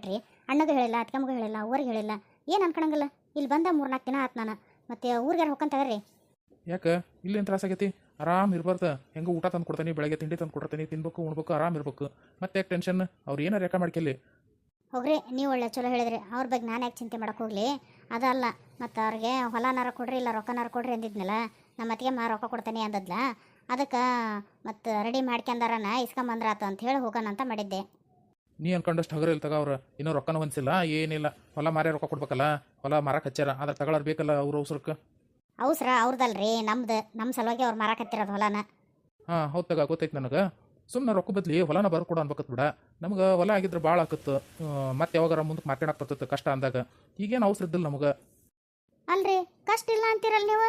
ಕೊಟ್ಬಿಟ್ರಿ ಅಣ್ಣಗೂ ಹೇಳಿಲ್ಲ ಅತ್ಕಮ್ಮಗೂ ಹೇಳಿಲ್ಲ ಊರಿಗೆ ಹೇಳಿಲ್ಲ. ಏನು ಅನ್ಕೊಳಂಗಿಲ್ಲ ಇಲ್ಲಿ ಬಂದ ಮೂರ್ನಾಲ್ಕು ದಿನ ಆತು ನಾನು. ಮತ್ತೆ ಊರಿಗೆ ಹೋಗ್ಕೊಂತಾವ್ರಿ ಯಾಕೆ? ಇಲ್ಲೇನು ತ್ರಾಸ ಆಗೈತಿ? ಆರಾಮ್ ಇರ್ಬಾರ್ದು. ಹೆಂಗೆ ಊಟ ತಂದು ಕೊಡ್ತಾನೆ ಬೆಳಗ್ಗೆ ತಿಂಡಿ ತಂದು ಕೊಡ್ತಾನೆ ತಿನ್ಬೇಕು ಉಣ್ಬೇಕು ಆರಾಮ್ ಇರ್ಬೇಕು. ಮತ್ತೆ ಯಾಕೆ ಟೆನ್ಷನ್ ಅವ್ರು ಏನಾರು ಯಾಕೆ ಮಾಡ್ಕೆಲ್ಲಿ ಹೋಗ್ರಿ ನೀವು ಒಳ್ಳೆ ಚಲೋ ಹೇಳಿದ್ರಿ. ಅವ್ರ ಬಗ್ಗೆ ನಾನು ಯಾಕೆ ಚಿಂತೆ ಮಾಡಕ್ಕೆ ಹೋಗ್ಲಿ? ಅದಲ್ಲ ಮತ್ತು ಅವ್ರಿಗೆ ಹೊಲನಾರ ಕೊಡ್ರಿ ಇಲ್ಲ ರೊಕ್ಕನಾರ ಕೊಡ್ರಿ ಅಂದಿದ್ನಲ್ಲ ನಮ್ಮ ಅತ್ತಿಗೆ ಮಾ ರೊಕ್ಕ ಕೊಡ್ತೇನೆ ಅಂದದ್ಲ? ಅದಕ್ಕೆ ಮತ್ತು ರೆಡಿ ಮಾಡ್ಕೊಂಡಾರನ ಇಸ್ಕೊಂಬಂದ್ರಾತು ಅಂತ ಹೇಳಿ ಹೋಗೋಣ ಅಂತ ಮಾಡಿದ್ದೆ. ನೀ ಅನ್ಕೊಂಡಷ್ಟು ಹಗರ ಇಲ್ಲ ತಗ ಅವ್ರು. ಇನ್ನೂ ರೊಕ್ಕನ ಹೊಂದಿಸಿಲ್ಲ ಏನಿಲ್ಲ. ಹೊಲ ಮಾರೇ ರೊಕ್ಕ ಕೊಡ್ಬೇಕಲ್ಲ ಹೊಲ ಮಾರಕ್ಕೆ ಹಚ್ಚಾರ ಆದ್ರೆ ತಗೊಳ್ಳೋರು ಬೇಕಲ್ಲ ಅವ್ರ ಅವಸರಕ್ಕೆ ಅವಸರ ಅವ್ರದಲ್ರಿ ನಮ್ದು ನಮ್ಮ ಸಲುವಾಗಿ ಅವ್ರು ಮಾರಾಕತ್ತಿರೋದು ಹೊಲನ. ಹಾಂ ಹೌದು ತಗ ಗೊತ್ತೈತೆ ನನಗೆ. ಸುಮ್ಮನೆ ರೊಕ್ಕ ಬದ್ಲಿ ಹೊಲನ ಬರ್ಕೊಡ ಅನ್ಬೇಕತ್ ಬಿಡ. ನಮ್ಗೆ ಹೊಲ ಆಗಿದ್ರೆ ಭಾಳ ಆಕತ್ತು. ಮತ್ತೆ ಯಾವಾಗಾರ ಮುಂದಕ್ಕೆ ಮಾರ್ಕೆಟ್ ಬರ್ತೈತೆ ಕಷ್ಟ ಅಂದಾಗ. ಈಗೇನು ಅವಸರ ಇದ್ದಿಲ್ಲ ನಮಗೆ. ಅಲ್ರಿ ಕಷ್ಟ ಇಲ್ಲ ಅಂತೀರಲ್ಲ ನೀವು?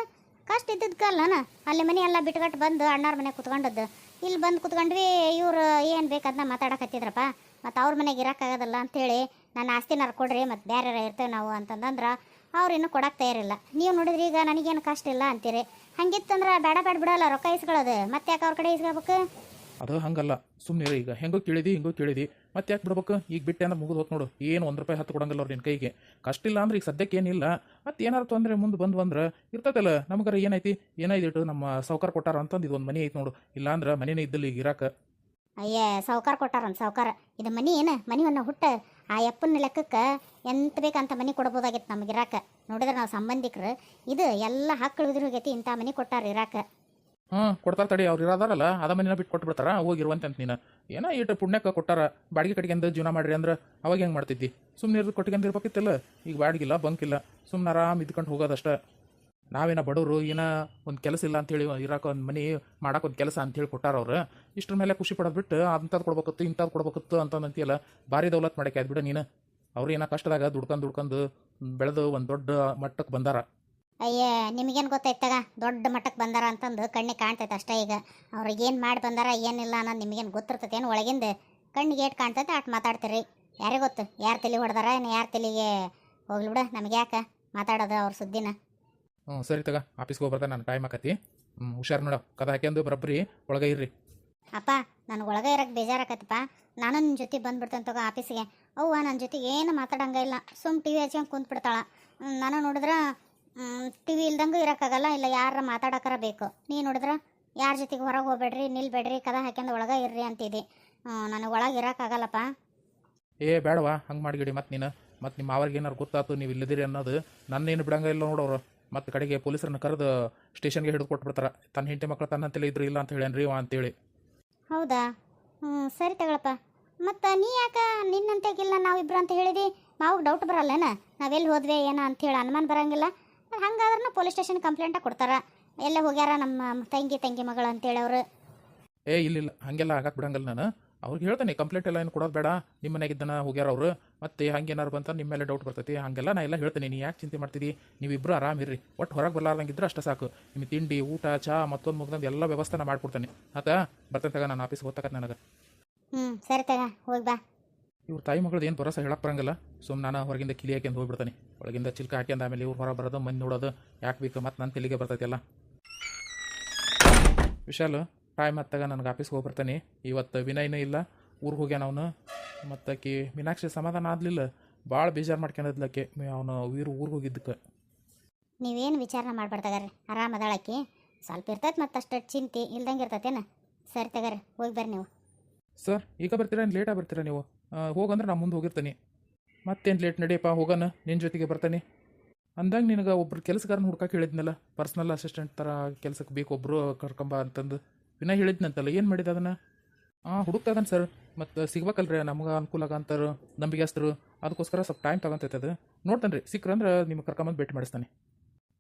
ಕಷ್ಟ ಇದ್ದದ್ಕಲ್ಲನ ಅಲ್ಲಿ ಮನೆ ಎಲ್ಲ ಬಿಟ್ಕಟ್ಟು ಬಂದು ಅಣ್ಣಾರ ಮನೆ ಕುತ್ಕೊಂಡದ್ದು. ಇಲ್ಲಿ ಬಂದು ಕುತ್ಕೊಂಡ್ವಿ ಇವ್ರು ಏನು ಬೇಕದನ್ನ ಮಾತಾಡಕತ್ತಿದ್ರಪ್ಪ ಮತ್ತು ಅವ್ರ ಮನೆಗೆ ಇರೋಕ್ಕಾಗೋದಲ್ಲ ಅಂಥೇಳಿ ನನ್ನ ಆಸ್ತಿನಾರು ಕೊಡ್ರಿ, ಮತ್ತು ಬೇರೆ ಇರ್ತೇವೆ ನಾವು ಅಂತಂದಂದ್ರೆ ಅವ್ರು ಇನ್ನೂ ಕೊಡಕ್ಕೆ ತಯಾರಿಲ್ಲ. ನೀವು ನೋಡಿದ್ರಿ ಈಗ ನನಗೇನು ಕಷ್ಟ ಇಲ್ಲ ಅಂತೀರಿ. ಹಂಗಿತ್ತಂದ್ರೆ ಬೇಡ ಬೇಡ ಬಿಡೋಲ್ಲ ರೊಕ್ಕ ಇಸ್ಕೊಳ್ಳೋದು ಮತ್ತೆ ಯಾಕೆ ಅವ್ರ ಕಡೆ ಇಸ್ಕೋಬೇಕು? ಅದು ಹಂಗಲ್ಲ. ಸುಮ್ಮನೆ ಈಗ. ಹೆಂಗೋ ಕೇಳಿದಿ, ಹಿಂಗೋ ಕೇಳಿದಿ. ಮತ್ತೆ ಯಾಕೆ ಬಿಡ್ಬೇಕು? ಈಗ ಬಿಟ್ಟೆ ಅಂದ್ರೆ ಮುಗಿದು ಹೋತ್ ನೋಡು. ಏನು ಒಂದು ರೂಪಾಯಿ ಹತ್ತು ಕೊಡಂಗಿಲ್ಲ ಅವ್ರು ನಿನ್ನ ಕೈಗೆ. ಕಷ್ಟ ಇಲ್ಲ ಅಂದ್ರೆ ಈಗ ಸದ್ಯಕ್ಕೆ ಏನಿಲ್ಲ. ಮತ್ತೆ ಏನಾರು ತೊಂದರೆ ಮುಂದೆ ಬಂದು ಬಂದ್ರೆ ಇರ್ತದಲ್ಲ ನಮಗಾರ ಏನೈತಿ? ಏನಾಯ್ತು ನಮ್ಮ ಸೌಕರ್ ಕೊಟ್ಟಾರ ಅಂತಂದು ಇದೊಂದು ಮನೆ ಐತಿ ನೋಡು. ಇಲ್ಲಾಂದ್ರೆ ಮನೆನೇ ಇದ್ದಿಲ್ಲ ಈಗ ಇರಾಕ. ಅಯ್ಯ, ಸಾವ್ಕಾರ ಕೊಟ್ಟಾರನ್ ಸಾವುಕಾರ. ಇದು ಮನಿ ಏನು? ಮನಿವನ್ನು ಹುಟ್ಟ ಆ ಯಪ್ಪನ ಲೆಕ್ಕಕ್ಕೆ ಎಂತ ಬೇಕಂತ ಮನಿ ಕೊಡ್ಬೋದಾಗಿತ್ತು ನಮ್ಗೆ ಇರಾಕ. ನೋಡಿದ್ರೆ ನಾವು ಸಂಬಂಧಿಕರು, ಇದು ಎಲ್ಲ ಉದುರು ಹೋಗೈತಿ ಇಂಥ ಮನಿ ಕೊಟ್ಟಾರ ಇರಾಕ. ಹ್ಞೂ ಕೊಡ್ತಾರ ತಡಿ, ಅವ್ರು ಇರೋದಾರಲ್ಲ, ಅದ ಮನೆನ ಬಿಟ್ಟು ಕೊಟ್ಟು ಬಿಡ್ತಾರ ಹೋಗಿರುವಂತೆ ಅಂತ ನೀನು. ಏನೋ ಇಟ್ಟು ಪುಣ್ಯಕ್ಕೆ ಕೊಟ್ಟಾರ, ಬಾಡಿಗೆ ಕಟ್ಕೊಂಡು ಜೀವನ ಮಾಡ್ರಿ ಅಂದ್ರೆ ಅವಾಗ ಹೆಂಗೆ ಮಾಡ್ತಿದ್ದಿ? ಸುಮ್ಮನೆ ಇರೋದು ಕೊಟ್ಕೊಂಡಿರ್ಬೇಕಿತ್ತಲ್ಲ ಈಗ ಬಾಡಿಗಿಲ್ಲ, ಬಂಕಿಲ್ಲ ಸುಮ್ಮನೆ ಆರಾಮ್ ಇದ್ಕೊಂಡು ಹೋಗೋದಷ್ಟೇ. ನಾವೇನ ಬಡವರು, ಏನೋ ಒಂದು ಕೆಲಸ ಇಲ್ಲ ಅಂತೇಳಿ ಇರಾಕ ಒಂದು ಮನೆ ಮಾಡಕ್ಕೆ ಒಂದು ಕೆಲಸ ಅಂತೇಳಿ ಕೊಟ್ಟಾರ ಅವ್ರು. ಇಷ್ಟ್ರ ಮೇಲೆ ಖುಷಿ ಪಡೋದು ಬಿಟ್ಟು ಅಂಥದ್ದು ಕೊಡ್ಬೇಕತ್ತು ಇಂಥದ್ದು ಕೊಡ್ಬೇಕತ್ತು ಅಂತಂದಂತೀಯಲ್ಲ, ಭಾರಿ ದೌಲತ್ ಮಾಡಕ್ಕೆ ಬಿಡು ನೀನು. ಅವ್ರು ಏನೋ ಕಷ್ಟದಾಗ ದುಡ್ಕೊಂಡು ದುಡ್ಕೊಂಡು ಬೆಳೆದು ಒಂದು ದೊಡ್ಡ ಮಟ್ಟಕ್ಕೆ ಬಂದಾರ. ಅಯ್ಯ, ನಿಮಗೇನು ಗೊತ್ತೈತಾಗ ದೊಡ್ಡ ಮಟ್ಟಕ್ಕೆ ಬಂದಾರ ಅಂತಂದು ಕಣ್ಣಿಗೆ ಕಾಣ್ತೈತೆ ಅಷ್ಟೇ ಈಗ. ಅವ್ರಿಗೆ ಏನು ಮಾಡಿ ಬಂದಾರ, ಏನಿಲ್ಲ ಅನ್ನೋದು ನಿಮಗೇನು ಗೊತ್ತಿರ್ತೈತೆ ಏನು ಒಳಗಿಂದ? ಕಣ್ಣಿಗೆ ಏಟ್ ಕಾಣ್ತೈತೆ ಅಟ್ ಮಾತಾಡ್ತೀರಿ. ಯಾರೇ ಗೊತ್ತು? ಯಾರು ತಲೆ ಹೊಡೆದಾರ ಏನು ಯಾರು ತಲೆಗೆ ಹೋಗ್ಲಿ ಬಿಡು ನಮ್ಗೆ ಯಾಕೆ ಮಾತಾಡೋದು ಅವ್ರ ಸುದ್ದಿನ. ಹ್ಞೂ ಸರಿ ತಗ ಆಫೀಸ್ಗೆ ಹೋಗ್ಬರ್ತಾ ನಾನು ಟೈಮ್ ಆಕತಿ. ಹ್ಞೂ ಹುಷಾರು ನೋಡು ಕದ ಹಾಕ್ಯಂದು ಬರಬ್ರಿ ಒಳಗೆ ಇರ್ರಿ. ಅಪ್ಪ ನನಗೆ ಒಳಗೆ ಇರಕ್ಕೆ ಬೇಜಾರಾಕತ್ತಪ್ಪ. ನಾನು ನಿನ್ನ ಜೊತೆ ಬಂದ್ಬಿಡ್ತೇನೆ ತಗೋ ಆಫೀಸಿಗೆ. ಅವ್ವ ನನ್ನ ಜೊತೆ ಏನು ಮಾತಾಡಂಗ ಇಲ್ಲ ಸುಮ್ ಟಿ ವಿ ಹಚ್ಕೊಂಡು ಕುಂತ್ಬಿಡ್ತಾಳ. ಹ್ಮ್, ನಾನು ನೋಡಿದ್ರೆ ಟಿ ವಿ ಇಲ್ದಂಗೂ ಇರೋಕ್ಕಾಗಲ್ಲ ಇಲ್ಲ ಯಾರ ಮಾತಾಡೋಕಾರ ಬೇಕು. ನೀ ನೋಡಿದ್ರೆ ಯಾರ ಜೊತೆಗೆ ಹೊರಗೆ ಹೋಗ್ಬೇಡ್ರಿ ನಿಲ್ಬೇಡ್ರಿ ಕದ ಹಾಕ್ಯಂದು ಒಳಗೆ ಇರ್ರಿ ಅಂತಿದ್ದಿ. ನನಗೆ ಒಳಗೆ ಇರೋಕ್ಕಾಗಲ್ಲಪ್ಪ. ಏ ಬೇಡವಾ ಹಂಗೆ ಮಾಡಿಗಿಡಿ ಮತ್ತೆ ನೀನು. ಮತ್ತು ನಿಮ್ಮ ಅವ್ರಿಗೆ ಏನಾರು ಗೊತ್ತಾತು ನೀವು ಇಲ್ಲದಿರಿ ಅನ್ನೋದು. ನನ್ನೇನು ಬಿಡಂಗ ಇಲ್ಲ ನೋಡೋರು ಮತ್ತು ಕಡೆಗೆ ಪೊಲೀಸರನ್ನ ಕರೆದು ಸ್ಟೇಷನ್ಗೆ ಹಿಡಿದು ಕೊಟ್ಬಿಡ್ತಾರೆ. ತನ್ನ ಹೆಂಡತಿ ಮಕ್ಕಳು ತನ್ನಂತೆಲ್ಲ ಇದ್ರು ಇಲ್ಲ ಅಂತ ಹೇಳೇನ್ರಿ ಅವ ಅಂತೇಳಿ. ಹೌದಾ? ಸರಿ ತಗೊಳಪ್ಪ. ಮತ್ತು ನೀ ಯಾಕೆ ನಿನ್ನಂತೆಗಿಲ್ಲ ನಾವಿಬ್ರು ಅಂತ ಹೇಳಿದಿ? ಮಾವಾಗ ಡೌಟ್ ಬರಲ್ಲೇನ? ನಾವೆಲ್ಲಿ ಹೋದ್ವಿ ಅಂತ ಹೇಳಿ ಅನುಮಾನ ಬರಂಗಿಲ್ಲ. ಹಂಗಾದ್ರೂ ಪೊಲೀಸ್ ಸ್ಟೇಷನ್ ಕಂಪ್ಲೇಂಟ ಕೊಡ್ತಾರ. ಎಲ್ಲ ಹೋಗ್ಯಾರ ನಮ್ಮ ತಂಗಿ ತಂಗಿ ಮಗಳು ಅಂತೇಳಿ ಅವರು. ಏ ಇಲ್ಲ ಹಾಗೆಲ್ಲ ಆಗಕ್ಕೆ ಬಿಡಂಗಿಲ್ಲ ನಾನು. ಅವ್ರಿಗೆ ಹೇಳ್ತಾನೆ ಕಂಪ್ಲೇಂಟ್ ಎಲ್ಲ ಏನು ಕೊಡೋದು ಬೇಡ. ನಿಮ್ಮ ಮನೆಗಿದ್ದನ ಹೋಗ್ಯಾರ ಅವರು. ಮತ್ತೆ ಏನಾರು ಬಂತ ನಿಮ್ಮ ಮೇಲೆ ಡೌಟ್ ಬರ್ತೈತಿ. ಹಾಗೆಲ್ಲ ನಾ ಎಲ್ಲ ಹೇಳ್ತೇನೆ. ನೀ ಯಾಕೆ ಚಿಂತೆ ಮಾಡ್ತೀರಿ ನೀವಿಬ್ಬರು ಆರಾಮಿರ್ರಿ ಒಟ್ಟು ಹೊರಗೆ ಬರಲಾರ್ದಂಗಿದ್ರೆ ಅಷ್ಟೇ ಸಾಕು. ನಿಮ್ಮ ತಿಂಡಿ ಊಟ ಚಹಾ ಮತ್ತೊಂದು ಮುಗ್ದಂದು ಎಲ್ಲ ವ್ಯವಸ್ಥೆ ನಾ ಮಾಡ್ಕೊಡ್ತೇನೆ. ಆತಾ ಬರ್ತೇನೆ ತಗ ನಾನು ಆಫೀಸ್ಗೆ ಹೋಗ್ತಕ್ಕ ನನಗೆ. ಹ್ಞೂ ಸರಿ ತಗ ಹೋಗಿ ಬಾ. ಇವ್ರ ತಾಯಿ ಮಗಳದ್ದು ಏನು ಭರೋಸಾ ಹೇಳಕ್ಕೆ ಬರಂಗಿಲ್ಲ. ಸುಮ್ಮನೆ ನಾನು ಹೊರಗಿಂದ ಕಿಲಿ ಹಾಕ್ಯಂದು ಹೋಗ್ಬಿಡ್ತಾನೆ. ಒಳಗಿಂದ ಚಿಲ್ಕ ಹಾಕ್ಯಂದು ಆಮೇಲೆ ಇವ್ರು ಹೊರ ಬರೋದು ಮಂದಿ ನೋಡೋದು. ಯಾಕೆ ಬೇಕು ಮತ್ತು ನನ್ನ ಬರ್ತೈತಿ ಅಲ್ಲ ವಿಶಾಲ್ ಟೈಮ್ ಹತ್ತಾಗ ನನಗೆ ಆಫೀಸ್ಗೆ ಹೋಗಿ ಬರ್ತಾನೆ ಇವತ್ತು ವಿನಯ್ನೂ ಇಲ್ಲ. ಊರಿಗೆ ಹೋಗ್ಯಾನ ಅವನು. ಮತ್ತಾಕಿ ಮೀನಾಕ್ಷಿ ಸಮಾಧಾನ ಆಗಲಿಲ್ಲ ಭಾಳ ಬೇಜಾರು ಮಾಡ್ಕೊಂಡಿದ್ಲಕ್ಕೆ ಅವನು ವೀರು ಊರಿಗೆ ಹೋಗಿದ್ದಕ್ಕೆ ನೀವೇನು ವಿಚಾರಣೆ ಮಾಡ್ಬಾರ್ದಾಗ್ರಿ ಆರಾಮ ಅದಾಳಕ್ಕೆ ಸ್ವಲ್ಪ ಇರ್ತೈತೆ ಮತ್ತು ಅಷ್ಟು ಚಿಂತೆ ಇಲ್ದಂಗೆ ಇರ್ತೈತೇನ? ಸರಿ ತಗರಿ ಹೋಗಿ ಬರ್ರಿ ನೀವು. ಸರ್ ಈಗ ಬರ್ತೀರಾ ಏನು ಲೇಟಾಗಿ ಬರ್ತೀರಾ ನೀವು? ಹೋಗಂದ್ರೆ ನಾನು ಮುಂದೆ ಹೋಗಿರ್ತೀನಿ. ಮತ್ತೇನು ಲೇಟ್ ನಡೆಯಪ್ಪ ಹೋಗೋಣ ನಿನ್ನ ಜೊತೆಗೆ ಬರ್ತಾನೆ. ಅಂದಂಗೆ ನಿನಗೆ ಒಬ್ರು ಕೆಲಸಗಾರನ ಹುಡ್ಕಕ್ಕೆ ಹೇಳಿದ್ನಲ್ಲ? ಪರ್ಸ್ನಲ್ ಅಸಿಸ್ಟೆಂಟ್ ಥರ ಕೆಲಸಕ್ಕೆ ಬೇಕು ಒಬ್ಬರು ಕರ್ಕೊಂಬ ಅಂತಂದು. ವಿನಯ್ ಹೇಳಿದ್ನಂತಲ್ಲ, ಏನು ಮಾಡಿದ ಅದನ್ನು? ಹಾಂ ಹುಡುಕ್ತದನ್ ಸರ್ ಮತ್ತು ಸಿಗ್ಬೇಕಲ್ರಿ, ನಮ್ಗೆ ಅನುಕೂಲ ಆಗಂತಾರೆ ನಂಬಿಗೆಸ್ತರು. ಅದಕ್ಕೋಸ್ಕರ ಸ್ವಲ್ಪ ಟೈಮ್ ತಗೊಂತೈತೆ ಅದು. ನೋಡ್ತಾನೆ ರೀ ಸಿಕ್ರಂದ್ರೆ ನಿಮ್ಗೆ ಕರ್ಕೊಂಬಂದು ಭೇಟಿ ಮಾಡಿಸ್ತಾನೆ.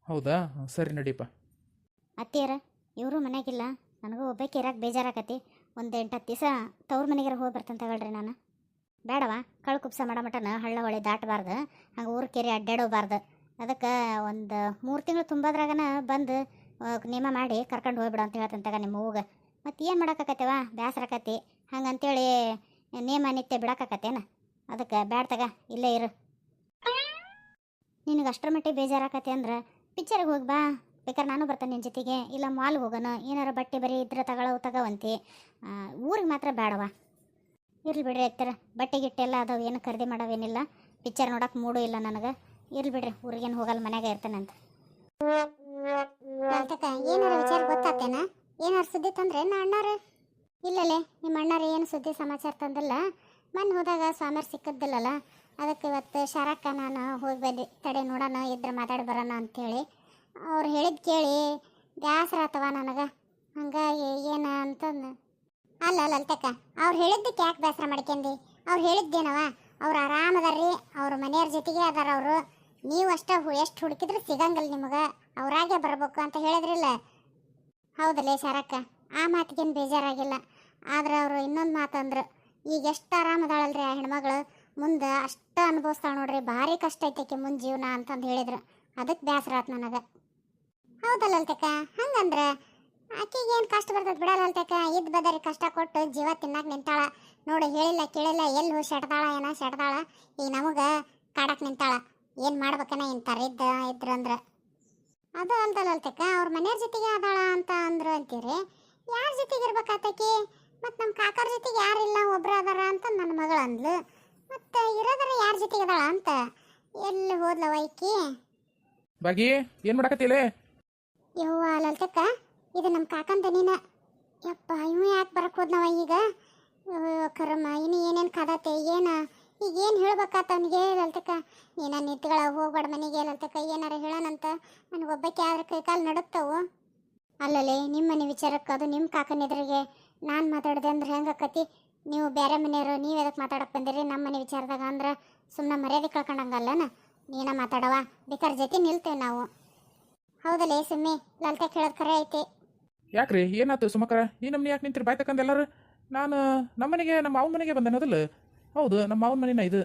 ಹೌದಾ? ಸರಿ ನಡೀಪ. ಅತ್ತಿಯರ, ಇವರು ಮನೆಗಿಲ್ಲ ನನಗೂ ಒಬ್ಬಕ್ಕೆ ಇರಕ್ಕೆ ಬೇಜಾರಾಗತ್ತೆ ಒಂದು ಎಂಟು ಹತ್ತು ದಿವಸ ತವ್ರ ಮನೆಗಾರ ಹೋಗಿ ಬರ್ತಂತ ತಗೊಳ್ರಿ ನಾನು. ಬೇಡವಾ, ಕಳು ಕುಪ್ಸ ಮಾಡೋ ಹಳ್ಳ ಹೊಳೆ ದಾಟಬಾರ್ದು. ಹಂಗೆ ಊರು ಕೆರೆ ಅಡ್ಡಾಡೋಬಾರ್ದು. ಅದಕ್ಕೆ ಒಂದು ಮೂರು ತಿಂಗಳು ತುಂಬೋದ್ರಾಗನ ಬಂದು ನೇಮ ಮಾಡಿ ಕರ್ಕೊಂಡು ಹೋಗ್ಬಿಡು ಅಂತ ಹೇಳ್ತಂತ ತಗ ನಿಮ್ಮ ಹೂಗ ಮತ್ತು ಏನು ಮಾಡೋಕ್ಕಾಕತ್ತೇವ ಬೇಸರಾಕತಿ ಹಂಗಂತೇಳಿ ನೇಮ ನಿತ್ಯ ಅದಕ್ಕೆ ಬ್ಯಾಡ್ ತಗ, ಇಲ್ಲೇ ಇರು. ನಿನಗೆ ಅಷ್ಟರ ಮಟ್ಟಿಗೆ ಬೇಜಾರಾಕತಿ ಅಂದ್ರೆ ಪಿಕ್ಚರ್ಗೆ ಹೋಗಿ ಬಾ. ಬೇಕಾದ್ರೆ ನಾನು ಬರ್ತೇನೆ ನಿನ್ನ ಜೊತೆಗೆ. ಇಲ್ಲ ಮಾಲ್ಗೆ ಹೋಗೋಣ. ಏನಾರು ಬಟ್ಟೆ ಬರೀ ಇದ್ರೆ ತಗೊಳ್ಳೋ ತಗೋವಂತಿ. ಊರಿಗೆ ಮಾತ್ರ ಬೇಡವಾ ಇರ್ಲಿ ಬಿಡ್ರಿ ಅತ್ತರ. ಬಟ್ಟೆ ಗಿಟ್ಟೆಲ್ಲ ಅದಾವ, ಏನು ಖರೀದಿ ಮಾಡೋವೇನಿಲ್ಲ. ಪಿಕ್ಚರ್ ನೋಡೋಕೆ ಮೂಡು ಇಲ್ಲ ನನಗೆ. ಇರ್ಲಿ ಬಿಡ್ರಿ, ಊರಿಗೇನು ಹೋಗಲ್ಲ, ಮನ್ಯಾಗ ಇರ್ತೇನಂತ ಅಂತಕ ಏನಾರ ವಿಚಾರ ಗೊತ್ತಾತೇನ? ಏನಾರ ಸುದ್ದಿ ತಂದ್ರೆ ನಾ ಅಣ್ಣಾರ. ಇಲ್ಲಲೇ, ನಿಮ್ಮ ಅಣ್ಣಾರ ಏನು ಸುದ್ದಿ ಸಮಾಚಾರ ತಂದಿಲ್ಲ. ಮೊನ್ನೆ ಹೋದಾಗ ಸ್ವಾಮಿಯರ್ ಸಿಕ್ಕದ್ದಿಲ್ಲಲ್ಲ ಅದಕ್ಕೆ ಇವತ್ತು ಶಾರಕ್ಕ ನಾನು ಹೋಗಿ ತಡೆ ನೋಡೋಣ, ಇದ್ರೆ ಮಾತಾಡಿ ಬರೋಣ ಅಂಥೇಳಿ ಅವ್ರು ಹೇಳಿದ್ ಕೇಳಿ ಗ್ಯಾಸ್ರ ಆತವ ನನಗೆ. ಹಂಗಾಗಿ ಏನ ಅಂತಂದು. ಅಲ್ಲ ಅಲ್ಲ ಅಲ್ತಕ್ಕ ಅವ್ರು ಹೇಳಿದ್ದಕ್ಕೆ ಯಾಕೆ ಬೇಸರ ಮಾಡ್ಕೊಂಡಿ? ಅವ್ರು ಹೇಳಿದ್ದೇನವ? ಅವ್ರು ಆರಾಮದಾರ್ರಿ. ಅವ್ರ ಮನೆಯವ್ರ ಜೊತೆಗೆ ಅದಾರ ಅವರು. ನೀವು ಅಷ್ಟ ಎಷ್ಟು ಹುಡುಕಿದ್ರು ಸಿಗಂಗಿಲ್ಲ ನಿಮಗೆ. ಅವರಾಗೆ ಬರಬೇಕು ಅಂತ ಹೇಳಿದ್ರಿಲ್ಲ. ಹೌದಲ್ಲೇ ಶಾರಕ್ಕ? ಆ ಮಾತಿಗೇನು ಬೇಜಾರಾಗಿಲ್ಲ. ಆದ್ರೆ ಅವರು ಇನ್ನೊಂದು ಮಾತಂದ್ರು, ಈಗ ಎಷ್ಟು ಆರಾಮದಾಳಲ್ರಿ ಆ ಹೆಣ್ಮಗಳು? ಮುಂದೆ ಅಷ್ಟ ಅನುಭವಿಸ್ತಾಳೆ ನೋಡ್ರಿ, ಭಾರಿ ಕಷ್ಟ ಐತಕ್ಕೆ ಮುಂದೆ ಜೀವನ ಅಂತಂದು ಹೇಳಿದ್ರು. ಅದಕ್ಕೆ ಬೇಸರ ಆತು ನನಗೆ. ಹೌದಲ್ಲಲ್ತಕ್ಕ ಹಂಗಂದ್ರೆ? ಆಕೆಗೆ ಏನು ಕಷ್ಟ ಬರ್ತದೆ ಬಿಡಲ್ಲಲ್ತಕ್ಕ ಇದ್ದ ಬದರಿ ಕಷ್ಟ ಕೊಟ್ಟು ಜೀವ ತಿನ್ನಕ್ಕೆ ನಿಂತಾಳ. ನೋಡಿ ಹೇಳಿಲ್ಲ ಕೇಳಿಲ್ಲ, ಎಲ್ಲಿ ಹೋಗಿ ಏನೋ ಏನ ಶೆಟ್ದಾಳ ಈಗ ನಮಗೆ ಕಾಡಕ್ಕೆ ನಿಂತಾಳ. ಏನು ಮಾಡ್ಬೇಕನ ತರಿದ್ದ ಇದ್ರು ಅಂದ್ರೆ? ಅದು ಅಂತಲ್ಲ ಅಲ್ತಕ್ಕ ಅವ್ರ ಮನೆಯವ್ರ ಜೊತೆಗೆ ಅದಾಳ ಅಂತ ಅಂದ್ರು ಅಂತೀರಿ. ಯಾರ ಜೊತೆಗೆ ಇರ್ಬೇಕಾತಕಿ ಮತ್ತು ನಮ್ಮ ಕಾಕರ ಜೊತೆಗೆ ಯಾರಿಲ್ಲ ಒಬ್ರು ಅದಾರ ಅಂತ ನನ್ನ ಮಗಳು ಅಂದ್ಲು. ಮತ್ತು ಇರೋದರ ಯಾರ ಜೊತೆಗೆ ಅದಾಳ ಅಂತ? ಎಲ್ಲಿ ಹೋದ್ಲವ ಈಕಿ? ಬಾಗಿ ಏನು ಮಾಡಕತ್ತಿಲೆ ಯವ್ವ ಲಲ್ತಕ್ಕ ಇದು ನಮ್ಮ ಕಾಕಂದ ನೀನ ಯಪ್ಪ ಇವ ಯಾಕೆ ಬರಕ್ಕೆ ಹೋದ್ನವ ಈಗ? ಅಯ್ಯೋ, ಕರ್ಮ ಇನ್ನು ಏನೇನು ಕದತೆ ಏನ? ಈಗ ಏನು ಹೇಳ್ಬೇಕಾತ ಅವನಿಗೆ? ಲಲ್ತಕ್ಕ ನೀನ ನಿಂತ್ಗಳ ಹೋಗ್ಬೇಡ ಮನೆಗೆ ಲಲ್ತಕ್ಕ, ಏನಾರ ಹೇಳೋಣಂತ. ನನಗೊಬ್ಬಕ್ಕೆ ಆದ್ರೆ ಕೈ ಕಾಲು ನಡುತ್ತವು ಅಲ್ಲಲ್ಲಿ ನಿಮ್ಮ ಮನೆ ವಿಚಾರಕ್ಕೆ, ಅದು ನಿಮ್ಮ ಕಾಕನ ಎದುರಿಗೆ. ನಾನು ಮಾತಾಡಿದೆ ಅಂದ್ರೆ ಹೆಂಗಾಕತಿ? ನೀವು ಬೇರೆ ಮನೆಯವರು, ನೀವು ಎದಕ್ಕೆ ಮಾತಾಡಕ್ಕೆ ಬಂದಿರಿ? ನಮ್ಮ ಮನೆ ವಿಚಾರದಾಗ ಅಂದ್ರೆ ಸುಮ್ಮನೆ ಮರ್ಯಾದೆ ಕಳ್ಕೊಂಡಂಗಲ್ಲನ? ನೀನ ಮಾತಾಡವ ಬೇಕಾದ್ರೆ ಜೊತೆ ನಿಲ್ತೇವೆ ನಾವು. ಹೌದಲೇ ಸುಮ್ಮಿ ಲಲ್ತಕ್ಕೆ ಕೇಳೋದು ಖರೆ ಐತಿ. ಯಾಕ್ರಿ ಏನಾಯ್ತು ಸುಮಕರ? ಈ ನಮ್ಮನೆ ಯಾಕೆ ನಿಂತಿರಿ? ಬಾಯ್ ಎಲ್ಲರೂ? ನಾನು ನಮ್ಮ ಮನೆಗೆ, ನಮ್ಮ ಅವನ ಮನೆಗೆ ಬಂದೆ ಅನ್ನೋದಿಲ್ಲ? ಹೌದು ನಮ್ಮ ಮಾವನ ಮನೆನ ಇದು.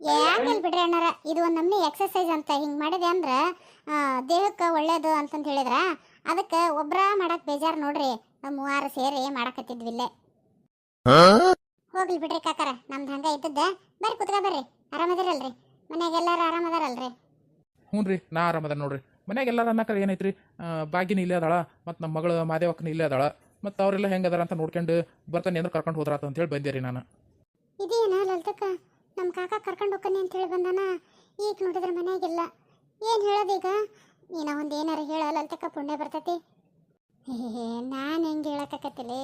ಯಾಕೆ ಬಿಡ್ರಿ ಅಣ್ಣಾರ ಇದು ಒಂದು ನಮ್ನಿ ಎಕ್ಸಸೈಸ್ ಅಂತ ಹಿಂಗೆ ಮಾಡಿದೆ ಅಂದ್ರೆ ದೇಹಕ್ಕೆ ಒಳ್ಳೇದು ಅಂತ ಹೇಳಿದ್ರ ಅದಕ್ಕೆ ಒಬ್ರ ಮಾಡಕ್ ಬೇಜಾರು ನೋಡ್ರಿ ನಮ್ಮ ಮೂವಾರು ಸೇರಿ ಮಾಡಕತ್ತಿದ್ವಿಲ್ಲೇ ಹೋಗ್ಲಿ ಬಿಡ್ರಿ ಕಾಕರ ನಮ್ದು ಹಂಗ ಇದ್ದದ್ದ ಬರ್ರಿ ಕುತ್ಕ ಬರ್ರಿ ಆರಾಮದಿರಲ್ರಿ ಮನ್ಯಾಗ ಎಲ್ಲಾರು ಆರಾಮದಾರಲ್ರಿ ಹ್ಞೂ ರೀ ನಾ ಆರಾಮದ ನೋಡ್ರಿ. ಮನ್ಯಾಗ ಎಲ್ಲಾರ ಅನ್ನಕರ ಏನೈತ್ರಿ ಬಾಗಿನ ಇಲ್ಲೇ ಅದಾಳ ಮತ್ತು ನಮ್ಮ ಮಗಳು ಮಾದೇವಕ್ಕನ ಇಲ್ಲೇ ಅದಾಳ ಮತ್ತು ಅವರೆಲ್ಲ ಹೆಂಗೆ ಅದಾರ ಅಂತ ನೋಡ್ಕೊಂಡು ಬರ್ತಾನೆ ಅಂದ್ರೆ ಕರ್ಕೊಂಡು ಹೋದ್ರಾತ ಅಂತೇಳಿ ಬಂದೆ ರೀ ನಾನು. ಇದೇನ ಲಲಿತಕ್ಕ ನಮ್ಮ ಕಾಕ ಕರ್ಕೊಂಡು ಹೋಗ್ತಾನೆ ಅಂತ ಹೇಳಿ ಬಂದಾನ, ಈಗ ನೋಡಿದ್ರೆ ಮನೆಯಾಗಿಲ್ಲ ಏನು ಹೇಳೋದೀಗ? ನೀನ ಒಂದು ಏನಾರ ಹೇಳ ಲಲಿತಕ್ಕ, ಪುಣ್ಯ ಬರ್ತೈತಿ. ನಾನು ಹೆಂಗೆ ಹೇಳಕತ್ತಿಲಿ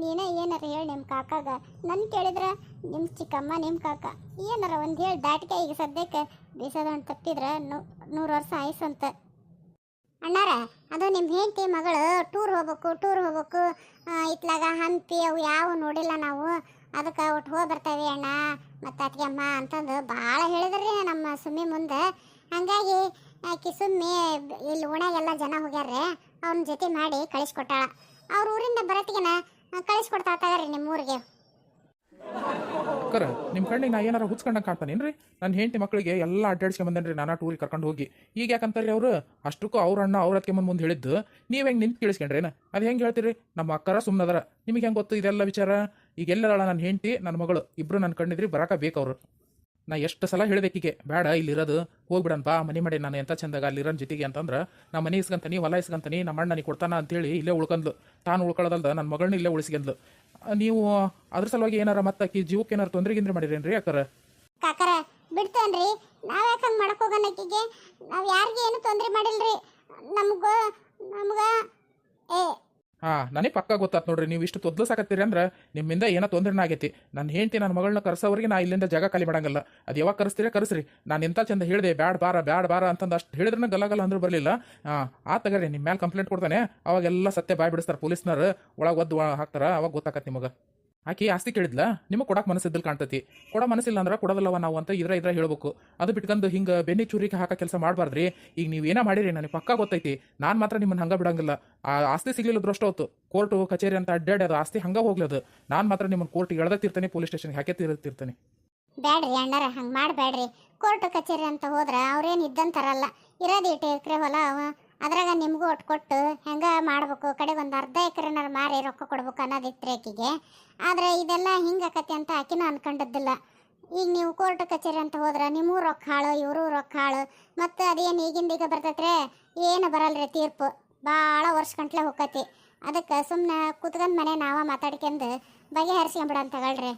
ನೀನ ಏನಾರ ಹೇಳಿ ನಿಮ್ಮ ಕಾಕಾಗ. ನನ್ನ ಕೇಳಿದ್ರೆ ನಿಮ್ಮ ಚಿಕ್ಕಮ್ಮ ನಿಮ್ಮ ಕಾಕ. ಏನಾರ ಒಂದು ಹೇಳಿ, ದಾಟಿಕೆ ಈಗ ಸದ್ಯಕ್ಕೆ ಬೀಸೋದೊಂದು ತಪ್ಪಿದ್ರ ನೂರು ವರ್ಷ ಆಯ್ಸಂತ ಅಣ್ಣಾರ, ಅದು ನಿಮ್ಮ ಹೆಂಡತಿ ಮಗಳು ಟೂರ್ ಹೋಗ್ಬೇಕು ಟೂರ್ ಹೋಗ್ಬೇಕು. ಇತ್ಲಾಗ ಹಂಪಿ ಅವು ಯಾವ ನೋಡಿಲ್ಲ ನಾವು. ಅದಕ್ಕೆ ಒಟ್ಟು ಹೋಗಿ ಬರ್ತಾವೆ ಅಣ್ಣ. ಮತ್ತು ಅತ್ತಿಗೆ ಅಮ್ಮ ಅಂತಂದು ಭಾಳ ಹೇಳಿದ್ರಿ ನಮ್ಮ ಸುಮ್ಮಿ ಮುಂದೆ. ಹಂಗಾಗಿ ಆಕಿ ಸುಮ್ಮಿ ಇಲ್ಲಿ ಓಣ್ಯಾಗೆಲ್ಲ ಜನ ಹೋಗ್ಯಾರ್ರಿ, ಅವ್ನ ಜೊತೆ ಮಾಡಿ ಕಳಿಸ್ಕೊಟ್ಟಾಳ. ಅವ್ರ ಊರಿಂದ ಬರತ್ತಿಗೆನ ಕಳಿಸ್ಕೊಡ್ತಾ ತಗರಿ ನಿಮ್ಮ ಊರಿಗೆ. ಕರ ನಿಮ್ಮ ಕಣ್ಣಿಗೆ ನಾ ಏನಾರ ಹುಚ್ಕೊಂಡಂಗೆ ಕಾಣ್ತಾನೇನ್ರಿ ನನ್ನ ಹೆಂಡತಿ ಮಕ್ಕಳಿಗೆ ಎಲ್ಲ ಅಡ್ಡಾಡ್ಸ್ಕೊಂಡ್ ಬಂದೇನ್ರಿ ನಾನಾ ಟೂರಿಗೆ ಕರ್ಕೊಂಡು ಹೋಗಿ. ಈಗ ಯಾಕಂತಾರೆ ಅವರು? ಅಷ್ಟಕ್ಕೂ ಅವ್ರ ಅಣ್ಣ ಅವ್ರ ಅದಕ್ಕೆ ಮುಂದೆ ಹೇಳಿದ್ದು. ನೀವು ಹೆಂಗೆ ನಿಂತು ಕೇಳಿಸ್ಕೊಂಡ್ರೇನ? ಅದು ಹೆಂಗೆ ಹೇಳ್ತೀರಿ? ನಮ್ಮ ಅಕ್ಕರ ಸುಮ್ಮನದರ ನಿಮಗೆ ಹೆಂಗೆ ಗೊತ್ತು ಇದೆಲ್ಲ ವಿಚಾರ? ಈಗ ಎಲ್ಲದಾಳ ನನ್ನ ಹೆಂಡತಿ, ನನ್ನ ಮಗಳು ಇಬ್ಬರು ನನ್ನ ಕಣ್ಣಿದ್ರಿ ಬರಾಕ ಬೇಕು ಅವರು. ನಾ ಎಷ್ಟು ಸಲ ಹೇಳಬೇಕಿಗೆ ಬೇಡ ಇಲ್ಲಿ ಇರೋದು, ಹೋಗ್ಬಿಡನ್ ಬಾ, ಮನೆ ಮಾಡಿ ನಾನು ಎಂಥ ಚಂದಾಗ ಅಲ್ಲಿ ಇರೋನ್ ಜೊತೆಗೆ ಅಂತಂದ್ರೆ ನಮ್ಮ ಮನೆ ಇಸ್ಕಂತಾನಿ, ಹೊಲ ಇಸ್ಕಂತಾನಿ, ನಮ್ಮ ಅಣ್ಣ ನನಗೆ ಕೊಡ್ತಾನ ಅಂತೇಳಿ ಇಲ್ಲೇ ಉಳ್ಕೊಂಡ್ಲು ತಾನು ಉಳ್ಕೊಳ್ಳೋದಲ್ದ ನನ್ನ ಮಗಳನ್ನ ಇಲ್ಲೇ ಉಳಿಸ್ಕೊಂಡ್ಲು ನೀವು ಅದ್ರ ಸಲುವಾಗಿ ಏನಾರ ಮತ್ತೆ ಆಕಿ ಜೀವಕ್ಕೆ ಏನಾರ ತೊಂದರೆ ಗಿಂದ್ರೆ ಮಾಡಿರೇನ್ರಿ ಅಕ್ಕರ? ಕಾಕರ, ಬಿಡ್ತೇನ್ರಿ. ನಾವ್ ಯಾಕೆ ಹಂಗೆ ಮಾಡಕ್ ಹೋಗೋಣ ಆಕಿಗೆ? ನಾವು ಯಾರಿಗೆ ಏನು ತೊಂದರೆ ಮಾಡಿಲ್ರಿ. ನಮ್ಗ ನಮ್ಗ, ಏ ಹಾ, ನನಗೆ ಪಕ್ಕ ಗೊತ್ತಾತ್ ನೋಡ್ರಿ, ನೀವು ಇಷ್ಟು ತೊದ್ಲಸಾಕತ್ತೀರಿ ಅಂದ್ರೆ ನಿಮ್ಮಿಂದ ಏನೋ ತೊಂದರೆನ ಆಗೈತಿ. ನನ್ನ ಹೆಂಡತಿ ನನ್ನ ಮಗಳನ್ನ ಕರ್ಸೋವರೆಗೆ ನಾ ಇಲ್ಲಿಂದ ಜಾಗ ಖಾಲಿ ಮಾಡಂಗಿಲ್ಲ. ಅದು ಯಾವಾಗ ಕರೆಸ್ತೀರಿ ಕರೆಸ್ರಿ. ನಾನು ಇಂಥ ಚಂದ ಹೇಳಿದೆ, ಬ್ಯಾಡ್ ಬಾರ ಬ್ಯಾಡ್ ಬಾರ ಅಂತಂದು ಅಷ್ಟು ಹೇಳಿದ್ರೆ ಗಲಗಲ್ಲ ಅಂದ್ರೆ ಬರಲಿಲ್ಲ. ಆ ತಗರಿ ನಿಮ್ಮ ಮೇಲೆ ಕಂಪ್ಲೇಂಟ್ ಕೊಡ್ತಾನೆ. ಅವಾಗೆಲ್ಲ ಸತ್ಯ ಬಾಯ್ ಬಿಡಿಸ್ತಾರೆ ಪೊಲೀಸ್ನರು ಒಳಗೆ ಒದ್ದು ಹಾಕ್ತಾರೆ, ಅವಾಗ ಗೊತ್ತಾಕತ್ತೆ ನಿಮಗೆ. ಆಕಿ ಆಸ್ತಿ ಕೇಳಿದ್ಲ? ನಿಮಗೆ ಕೊಡಕ್ಕೆ ಮನಸ್ಸಿದ್ದಲ್ಲಿ ಕಾಣ್ತತಿ. ಕೊಡೋ ಮನಸ್ಸಿಲ್ಲ ಅಂದ್ರೆ ಕೊಡೋದಲ್ಲವ ನಾವು ಅಂತ ಇದ್ರ ಇದ್ರ ಹೇಳ್ಬೇಕು. ಅದು ಬಿಟ್ಕೊಂಡು ಹಿಂಗೆ ಬೆನ್ನಿ ಚೂರಿಗೆ ಹಾಕೋ ಕೆಲಸ ಮಾಡಬಾರ್ದ್ರಿ. ಈಗ ನೀವು ಏನೋ ಮಾಡಿರಿ ನನಗೆ ಪಕ್ಕ ಗೊತ್ತೈತಿ. ನಾನು ಮಾತ್ರ ನಿಮ್ಮನ್ನ ಹಂಗೆ ಬಿಡಂಗಿಲ್ಲ. ಆ ಆಸ್ತಿ ಸಿಗ್ಲಿಲ್ಲ ದೃಷ್ಟ ಹೊತ್ತು. ಕೋರ್ಟು, ಕಚೇರಿ ಅಂತ ಅಡ್ಡಾಡಿ ಅದು ಆಸ್ತಿ ಹಂಗೆ ಹೋಗ್ಲಿ ಅದು. ನಾನು ಮಾತ್ರ ನಿಮ್ಮನ್ನ ಕೋರ್ಟ್ ಎಳ್ದತ್ತಿರ್ತಾನೆ ಪೊಲೀಸ್ ಸ್ಟೇಷನ್ಗೆ ಹಾಕೇ ತಿರ್ತಿರ್ತಾನೆ ಬೇಡ್ರಿ ಅಣ್ಣಾರ, ಹಂಗೆ ಮಾಡಬೇಡ್ರಿ. ಕೋರ್ಟ್, ಕಚೇರಿ ಅಂತ ಹೋದ್ರ ಅವ್ರೇನು ಇದ್ದಂತಾರಲ್ಲ. ಇರೋದು ಇಟ್ಟು ಎಕರೆ ಹೊಲ ಅದ್ರಾಗ ನಿಮಗೂ ಒಟ್ಟು ಕೊಟ್ಟು ಹೆಂಗೆ ಮಾಡ್ಬೇಕು? ಕಡೆಗೆ ಒಂದು ಅರ್ಧ ಎಕರೆನಾರ ಮಾರಿ ರೊಕ್ಕ ಕೊಡ್ಬೇಕು ಅನ್ನೋದಿತ್ತು ಆಕಿಗೆ ಆದ್ರೆ ಇದೆಲ್ಲ ಹಿಂಗಾಕತಿ ಅಂತ ಆಕಿನೂ ಅನ್ಕೊಂಡಿದ್ದಿಲ್ಲ. ಈಗ ನೀವು ಕೋರ್ಟ್ ಕಚೇರಿ ಅಂತ ಹೋದ್ರೆ ನಿಮಗೂ ರೊಕ್ಕ ಹಾಳು ಇವರು ರೊಕ್ಕ ಹಾಳು. ಮತ್ತು ಅದೇನು ಈಗಿಂದ ಈಗ ಬರ್ತೈತ್ರೆ ಏನು ಬರಲ್ರಿ ತೀರ್ಪು. ಭಾಳ ವರ್ಷ ಗಂಟ್ಲೆ ಹೋಗತಿ ಅದಕ್ಕೆ ಸುಮ್ಮನೆ ಕುತ್ಕೊಂಡು ಮನೆ ನಾವ ಮಾತಾಡ್ಕೊಂಡು ಬಗೆಹರಿಸ್ಕೊಂಬಿಡ ಅಂತ ತಗೊಳ್ರಿ.